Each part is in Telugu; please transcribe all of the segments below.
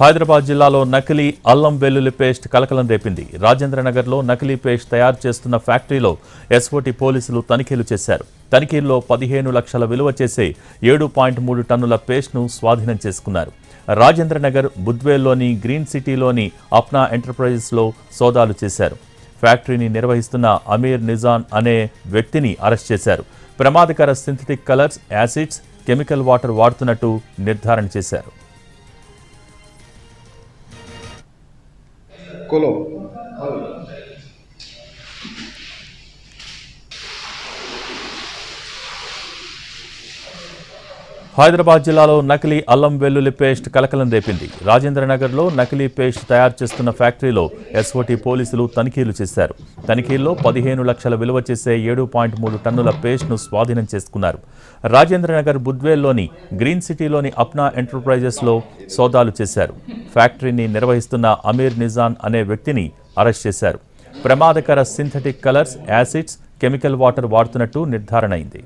హైదరాబాద్ జిల్లాలో నకిలీ అల్లం వెల్లుల్లి పేస్ట్ కలకలం రేపింది. రాజేంద్రనగర్లో నకిలీ పేస్ట్ తయారు చేస్తున్న ఫ్యాక్టరీలో ఎస్ఓటి పోలీసులు తనిఖీలు చేశారు. తనిఖీల్లో పదిహేను లక్షల విలువ చేసే ఏడు పాయింట్ మూడు టన్నుల పేస్ట్ను స్వాధీనం చేసుకున్నారు. రాజేంద్రనగర్ బుద్వేల్లోని గ్రీన్ సిటీలోని అప్నా ఎంటర్ప్రైజెస్లో సోదాలు చేశారు. ఫ్యాక్టరీని నిర్వహిస్తున్న అమీర్ నిజాన్ అనే వ్యక్తిని అరెస్ట్ చేశారు. ప్రమాదకర synthetic colours acids chemical water వాడుతున్నట్టు నిర్ధారణ చేశారు. కులం. హైదరాబాద్ జిల్లాలో నకిలీ అల్లం వెల్లుల్లి పేస్ట్ కలకలం రేపింది. రాజేంద్రనగర్లో నకిలీ పేస్ట్ తయారు చేస్తున్న ఫ్యాక్టరీలో ఎస్ఓటీ పోలీసులు తనిఖీలు చేశారు. తనిఖీల్లో పదిహేను లక్షల విలువ చేసే ఏడు పాయింట్ మూడు టన్నుల పేస్ట్ను స్వాధీనం చేసుకున్నారు. రాజేంద్రనగర్ బుద్వేల్లోని గ్రీన్ సిటీలోని అప్నా ఎంటర్ప్రైజెస్లో సోదాలు చేశారు. ఫ్యాక్టరీని నిర్వహిస్తున్న అమీర్ నిజాన్ అనే వ్యక్తిని అరెస్ట్ చేశారు. ప్రమాదకర synthetic colours acids chemical water వాడుతున్నట్టు నిర్ధారణ అయింది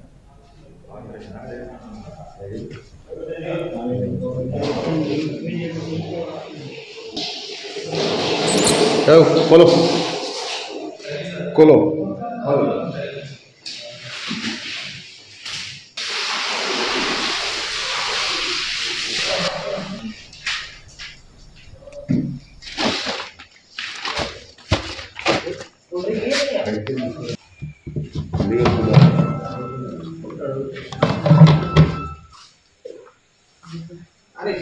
అరే